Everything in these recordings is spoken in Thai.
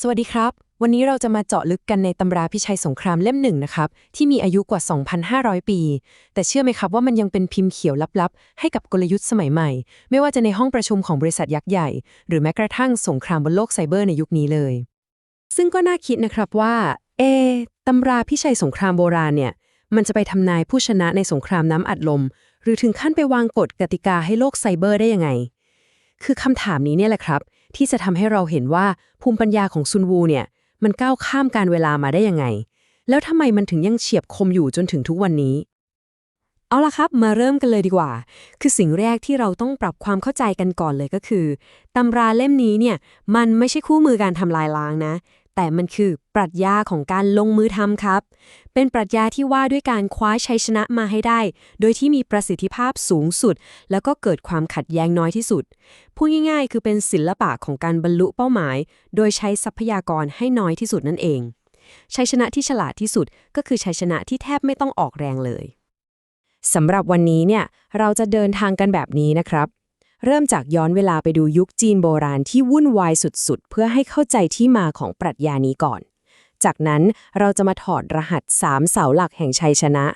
สวัสดีครับ วันนี้เราจะมาเจาะลึกกันในตำราพิชัยสงครามเล่มหนึ่งนะครับ ที่มีอายุกว่า 2,500 ปี แต่เชื่อไหมครับว่ามันยังเป็นพิมพ์เขียวลับๆ ให้กับกลยุทธ์สมัยใหม่ ไม่ว่าจะในห้องประชุมของบริษัทยักษ์ใหญ่ หรือแม้กระทั่งสงครามบนโลกไซเบอร์ในยุคนี้เลย ซึ่งก็น่าคิดนะครับว่า เอตำราพิชัยสงครามโบราณเนี่ย มันจะไปทำนายผู้ชนะในสงครามน้ำอัดลม หรือถึงขั้นไปวางกฎกติกาให้โลกไซเบอร์ได้ยังไง คือคำถามนี้เนี่ยแหละครับ ที่จะทำให้เราเห็นว่าภูมิปัญญาของซุนวูเนี่ย มันก้าวข้ามการเวลามาได้ยังไง แล้วทำไมมันถึงยังเฉียบคมอยู่จนถึงทุกวันนี้ เอาละครับ มาเริ่มกันเลยดีกว่า คือสิ่งแรกที่เราต้องปรับความเข้าใจกันก่อนเลยก็คือตำราเล่มนี้เนี่ย มันไม่ใช่คู่มือการทำลายล้างนะ แต่มันคือปรัชญาของการลงมือทำครับ เป็นปรัชญาที่ว่าด้วยการคว้าชัยชนะมาให้ได้ โดยที่มีประสิทธิภาพสูงสุด แล้วก็เกิดความขัดแย้งน้อยที่สุด พูดง่าย ๆ คือเป็นศิลปะของการบรรลุเป้าหมาย โดยใช้ทรัพยากรให้น้อยที่สุดนั่นเอง ชัยชนะที่ฉลาดที่สุดก็คือชัยชนะที่แทบไม่ต้องออกแรงเลยสำหรับวันนี้เนี่ยเราจะเดินทางกันแบบนี้นะครับ เริ่มจากย้อนเวลาไปดูยุคจีนโบราณที่วุ่นวายสุดๆ เพื่อให้เข้าใจที่มาของปรัชญานี้ก่อน จากนั้นเราจะมาถอดรหัส3เสาหลักแห่งชัยชนะ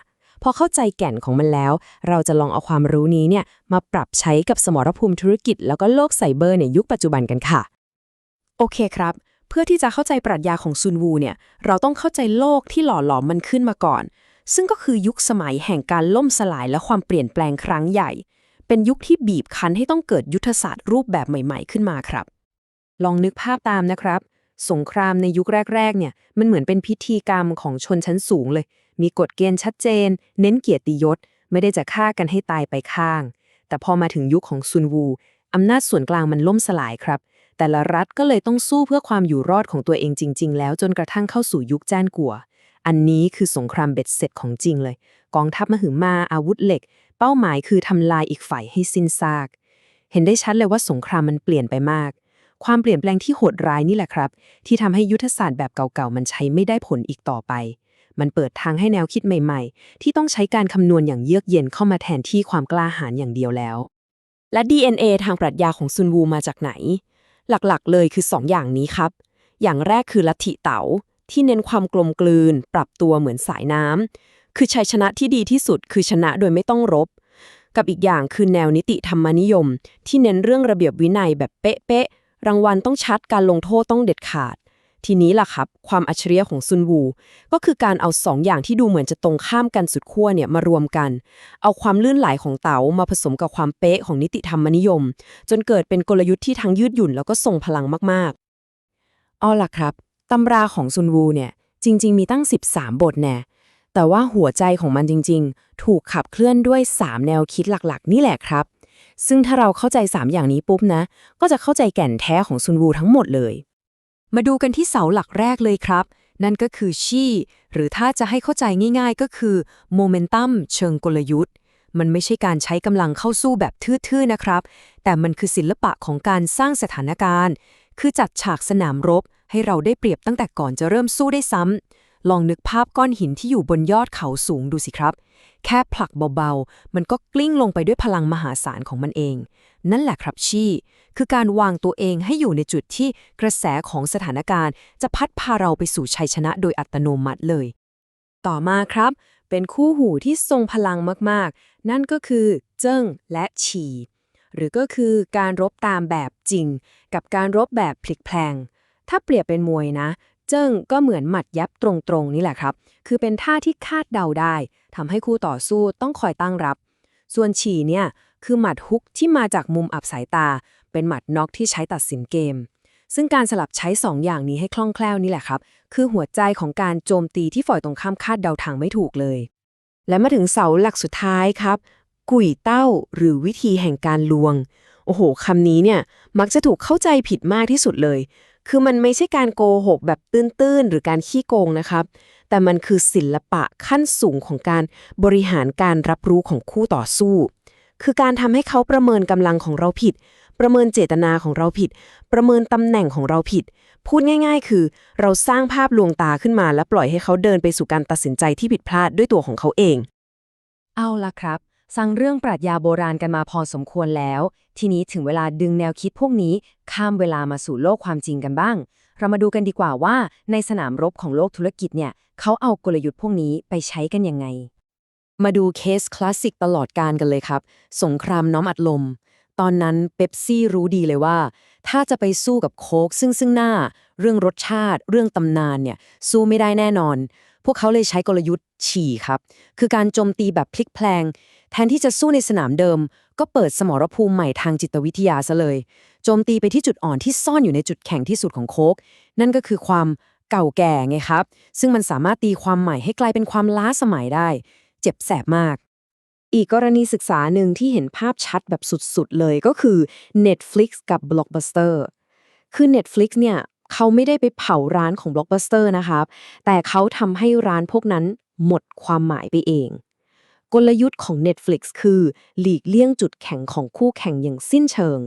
พอเข้าใจแก่นของมันแล้ว เราจะลองเอาความรู้นี้เนี่ยมาปรับใช้กับสมรภูมิธุรกิจ แล้วก็โลกไซเบอร์ในยุคปัจจุบันกันค่ะ โอเคครับ เพื่อที่จะเข้าใจปรัชญาของซุนวูเนี่ย เราต้องเข้าใจโลกที่หล่อหลอมมันขึ้นมาก่อน ซึ่งก็คือยุคสมัยแห่งการล่มสลายและความเปลี่ยนแปลงครั้งใหญ่ เป็นยุคที่บีบคั้นให้ต้องเกิดยุทธศาสตร์รูปแบบใหม่ ๆ ขึ้นมาครับ ลองนึกภาพตามนะครับ สงครามในยุคแรก ๆ เนี่ย มันเหมือนเป็นพิธีกรรมของชนชั้นสูงเลย มีกฎเกณฑ์ชัดเจน เน้นเกียรติยศ ไม่ได้จะฆ่ากันให้ตายไปข้าง แต่พอมาถึงยุคของซุนวูอำนาจส่วนกลางมันล่มสลายครับ แต่ละรัฐก็เลยต้องสู้เพื่อความอยู่รอดของตัวเองจริง ๆ แล้วจนกระทั่งเข้าสู่ยุคจ้านกัว อันนี้คือสงครามเบ็ดเสร็จของจริงเลย กองทัพมหึมาอาวุธเหล็ก เป้าหมายคือทำลายอีกฝ่ายให้สิ้นซาก เห็นได้ชัดเลยว่าสงครามมันเปลี่ยนไปมาก ความเปลี่ยนแปลงที่โหดร้ายนี่แหละครับ ที่ทำให้ยุทธศาสตร์แบบเก่าๆ มันใช้ไม่ได้ผลอีกต่อไป มันเปิดทางให้แนวคิดใหม่ๆ ที่ต้องใช้การคำนวณอย่างเยือกเย็นเข้ามาแทนที่ความกล้าหาญอย่างเดียวแล้ว และ DNA ทางปรัชญาของซุนวูมาจากไหน หลักๆ เลยคือ 2 อย่างนี้ครับ อย่างแรกคือลัทธิเต๋าที่เน้นความกลมกลืน ปรับตัวเหมือนสายน้ำ คือชัยชนะที่ดีที่สุดคือชนะโดยไม่ต้องรบ กับอีกอย่างคือแนวนิติธรรมนิยม ที่เน้นเรื่องระเบียบวินัยแบบเป๊ะๆรางวัลต้องชัดการลงโทษต้องเด็ดขาด ทีนี้ล่ะครับ ความอัจฉริยะของซุนวู ก็คือการเอาสองอย่างที่ดูเหมือนจะตรงข้ามกันสุดขั้วเนี่ยมารวมกัน เอาความลื่นไหลของเต๋ามาผสมกับความเป๊ะของนิติธรรมนิยม จนเกิดเป็นกลยุทธ์ที่ทั้งยืดหยุ่นแล้วก็ทรงพลังมากๆเอาล่ะครับตำราของซุนวูเนี่ยจริง ๆ มีตั้ง 13 บทแน่ แต่ว่าหัวใจของมันจริง ๆ ถูกขับเคลื่อนด้วย 3 แนวคิดหลักๆ นี่แหละครับ ซึ่งถ้าเราเข้าใจ 3 อย่างนี้ปุ๊บนะ ก็จะเข้าใจแก่นแท้ของซุนวูทั้งหมดเลย มาดูกันที่เสาหลักแรกเลยครับ นั่นก็คือชี่หรือถ้าจะให้เข้าใจง่าย ๆ ก็คือโมเมนตัมเชิงกลยุทธ์มันไม่ใช่การใช้กำลังเข้าสู้แบบทื่อๆนะครับ แต่มันคือศิลปะของการสร้างสถานการณ์ คือจัดฉากสนามรบ ให้เราได้เปรียบตั้งแต่ก่อนจะเริ่มสู้ได้ซ้ำ ลองนึกภาพก้อนหินที่อยู่บนยอดเขาสูงดูสิครับ แค่ผลักเบาๆ มันก็กลิ้งลงไปด้วยพลังมหาศาลของมันเอง นั่นแหละครับชี่ คือการวางตัวเองให้อยู่ในจุดที่กระแสของสถานการณ์ จะพัดพาเราไปสู่ชัยชนะโดยอัตโนมัติเลย ต่อมาครับ เป็นคู่หูที่ทรงพลังมากๆ นั่นก็คือ เจิ้งและฉีหรือก็คือการรบตามแบบจริง กับการรบแบบพลิกแพลงถ้าเปรียบเป็นมวยนะ เจิ้งก็เหมือนหมัดยับตรงๆนี่แหละครับ คือเป็นท่าที่คาดเดาได้ทำให้คู่ต่อสู้ต้องคอยตั้งรับ ส่วนฉี่เนี่ยคือหมัดฮุกที่มาจากมุมอับสายตา เป็นหมัดน็อกที่ใช้ตัดสินเกม ซึ่งการสลับใช้2อย่างนี้ให้คล่องแคล่วนี่แหละครับ คือหัวใจของการโจมตีที่ฝ่ายตรงข้ามคาดเดาทางไม่ถูกเลย และมาถึงเสาหลักสุดท้ายครับ กุยเต้า หรือวิธีแห่งการลวงโอ้โห คำนี้เนี่ย มักจะถูกเข้าใจผิดมากที่สุดเลย คือมันไม่ใช่การโกหกแบบตื้นๆ หรือการขี้โกงนะครับ แต่มันคือศิลปะขั้นสูงของการบริหารการรับรู้ของคู่ต่อสู้ คือการทำให้เขาประเมินกำลังของเราผิด ประเมินเจตนาของเราผิด ประเมินตำแหน่งของเราผิด พูดง่าย ๆ คือ เราสร้างภาพลวงตาขึ้นมา และปล่อยให้เขาเดินไปสู่การตัดสินใจที่ผิดพลาดด้วยตัวของเขาเอง เอาละครับ สั่งเรื่องปรัชญาโบราณกันมาพอสมควรแล้ว ทีนี้ถึงเวลาดึงแนวคิดพวกนี้ ข้ามเวลามาสู่โลกความจริงกันบ้าง เรามาดูกันดีกว่าว่า ในสนามรบของโลกธุรกิจเนี่ยเขาเอากลยุทธ์พวกนี้ไปใช้กันยังไง มาดูเคสคลาสสิกตลอดการกันเลยครับ สงครามน้ำอัดลม ตอนนั้นเบปซี่รู้ดีเลยว่า ถ้าจะไปสู้กับโค้กซึ่งซึ่งหน้า เรื่องรสชาติ เรื่องตำนานเนี่ยสู้ไม่ได้แน่นอน วกเขาเลยใช้กลยุทธ์ฉี่ครับ คือการโจมตีแบบพลิกแพลง แทนที่จะสู้ในสนามเดิม ก็เปิดสมรภูมิใหม่ทางจิตวิทยาซะเลย โจมตีไปที่จุดอ่อนที่ซ่อนอยู่ในจุดแข็งที่สุดของโค้กนั่นก็คือความเก่าแก่ไงครับ ซึ่งมันสามารถตีความใหม่ให้กลายเป็นความล้าสมัยได้ เจ็บแสบมากอีกกรณีศึกษาหนึ่งที่เห็นภาพชัดแบบสุดๆเลยก็คือ Netflix กับ Blockbuster คือ Netflix เนี่ย เขาไม่ได้ไปเผาร้านของ Blockbuster นะครับ แต่เขาทำให้ร้านพวกนั้นหมดความหมายไปเอง กลยุทธ์ของ Netflix คือ หลีกเลี่ยงจุดแข็งของคู่แข่งอย่างสิ้นเชิง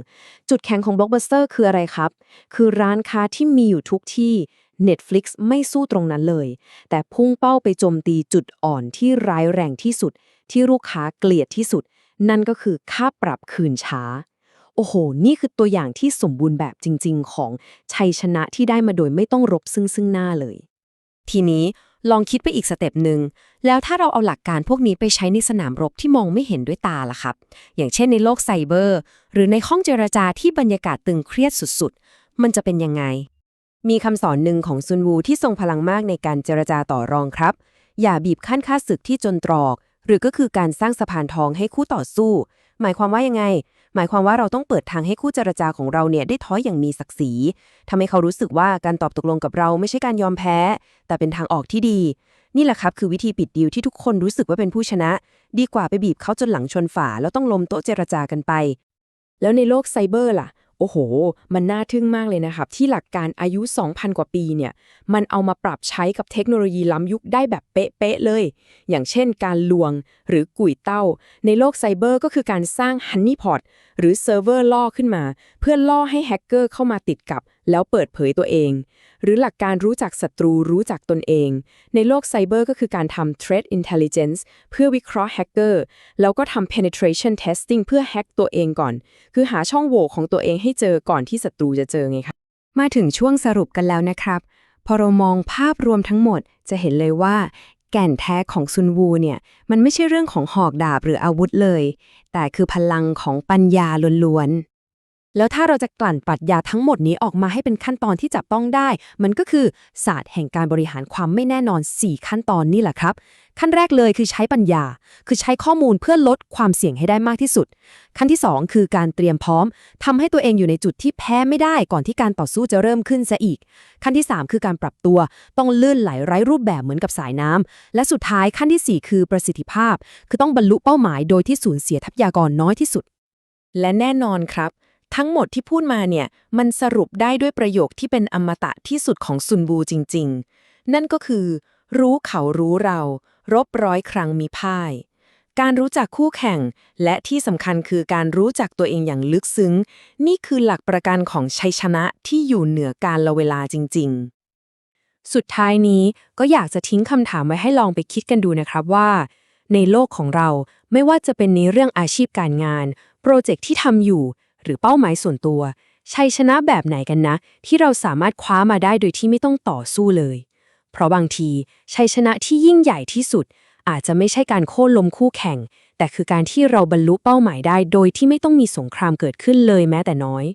จุดแข็งของ Blockbuster คืออะไรครับ คือร้านค้าที่มีอยู่ทุกที่ Netflix ไม่สู้ตรงนั้นเลย แต่พุ่งเป้าไปโจมตีจุดอ่อนที่ร้ายแรงที่สุด ที่ลูกค้าเกลียดที่สุด นั่นก็คือค่าปรับคืนช้า โอ้โห นี่คือตัวอย่างที่สมบูรณ์แบบจริง ๆ ของชัยชนะที่ได้มาโดยไม่ต้องรบซึ่งซึ่งหน้าเลย ทีนี้ลองคิดไปอีกสเต็ปหนึ่ง แล้วถ้าเราเอาหลักการพวกนี้ไปใช้ในสนามรบที่มองไม่เห็นด้วยตาล่ะครับ อย่างเช่นในโลกไซเบอร์ หรือในห้องเจรจาที่บรรยากาศตึงเครียดสุดๆ มันจะเป็นยังไง มีคำสอนหนึ่งของซุนวูที่ทรงพลังมากในการเจรจาต่อรองครับ อย่าบีบขั้นค่าศึกที่จนตรอก หรือก็คือการสร้างสะพานทองให้คู่ต่อสู้ หมายความว่ายังไง หมายความว่าเราต้องเปิดทางให้คู่เจรจาของเราเนี่ยได้ท้อยอย่างมีศักดิ์ศรีทำให้เขารู้สึกว่าการตอบตกลงกับเราไม่ใช่การยอมแพ้ แต่เป็นทางออกที่ดี นี่แหละครับคือวิธีปิดดีลที่ทุกคนรู้สึกว่าเป็นผู้ชนะ ดีกว่าไปบีบเขาจนหลังชนฝาแล้วต้องล้มโต๊ะเจรจากันไป แล้วในโลกไซเบอร์ล่ะ โอ้โห มันน่าทึ่งมากเลยนะครับ ที่หลักการอายุ 2,000 กว่าปีเนี่ย มันเอามาปรับใช้กับเทคโนโลยีล้ำยุคได้แบบเป๊ะๆเลย อย่างเช่นการลวงหรือกุ่ยเต้า ในโลกไซเบอร์ก็คือการสร้างฮันนี่พอตหรือเซิร์ฟเวอร์ล่อขึ้นมา เพื่อล่อให้แฮกเกอร์เข้ามาติดกับ แล้วเปิดเผยตัวเอง หรือหลักการรู้จักศัตรูรู้จักตนเอง ในโลกไซเบอร์ก็คือการทำ threat intelligence เพื่อวิเคราะห์แฮกเกอร์แล้วก็ทำ penetration testing เพื่อแฮกตัวเองก่อน คือหาช่องโหว่ของตัวเองให้เจอก่อนที่ศัตรูจะเจอไงคะมาถึงช่วงสรุปกันแล้วนะครับ พอเรามองภาพรวมทั้งหมดจะเห็นเลยว่าแก่นแท้ของซุนวูเนี่ย มันไม่ใช่เรื่องของหอกดาบหรืออาวุธเลย แต่คือพลังของปัญญาล้วนๆ แล้วถ้าเราจะกลั่นปรัชญาทั้งหมดนี้ออกมาให้เป็นขั้นตอนที่จับต้องได้ มันก็คือศาสตร์แห่งการบริหารความไม่แน่นอน 4 ขั้นตอนนี่แหละครับ ขั้นแรกเลยคือใช้ปัญญา คือใช้ข้อมูลเพื่อลดความเสี่ยงให้ได้มากที่สุด ขั้นที่ 2 คือการเตรียมพร้อมทำให้ตัวเองอยู่ในจุดที่แพ้ไม่ได้ก่อนที่การต่อสู้จะเริ่มขึ้นซะอีก ขั้นที่ 3 คือการปรับตัว ต้องลื่นไหลไร้รูปแบบเหมือนกับสายน้ำและสุดท้ายขั้นทีสี่ 4 คือประสิทธิภาพ คือต้องบรรลุเป้าหมายโดยที่สูญเสียทรัพยากรน้อยที่สุด และแน่นอนครับ ทั้งหมดที่พูดมาเนี่ย มันสรุปได้ด้วยประโยคที่เป็นอมตะที่สุดของซุนบูจริง ๆ นั่นก็คือ รู้เขารู้เรา รบร้อยครั้งมีพ่าย การรู้จักคู่แข่ง และที่สำคัญคือการรู้จักตัวเองอย่างลึกซึ้ง นี่คือหลักประกันของชัยชนะที่อยู่เหนือการละเวลาจริง ๆ สุดท้ายนี้ก็อยากจะทิ้งคำถามไว้ให้ลองไปคิดกันดูนะครับว่า ในโลกของเราไม่ว่าจะเป็นในเรื่องอาชีพการงาน โปรเจกต์ที่ทำอยู่ หรือเป้าหมายส่วนตัว ชัยชนะแบบไหนกันนะ ที่เราสามารถคว้ามาได้โดยที่ไม่ต้องต่อสู้เลย เพราะบางทีชัยชนะที่ยิ่งใหญ่ที่สุด อาจจะไม่ใช่การโค่นล้มคู่แข่ง แต่คือการที่เราบรรลุเป้าหมายได้ โดยที่ไม่ต้องมีสงครามเกิดขึ้นเลยแม้แต่น้อย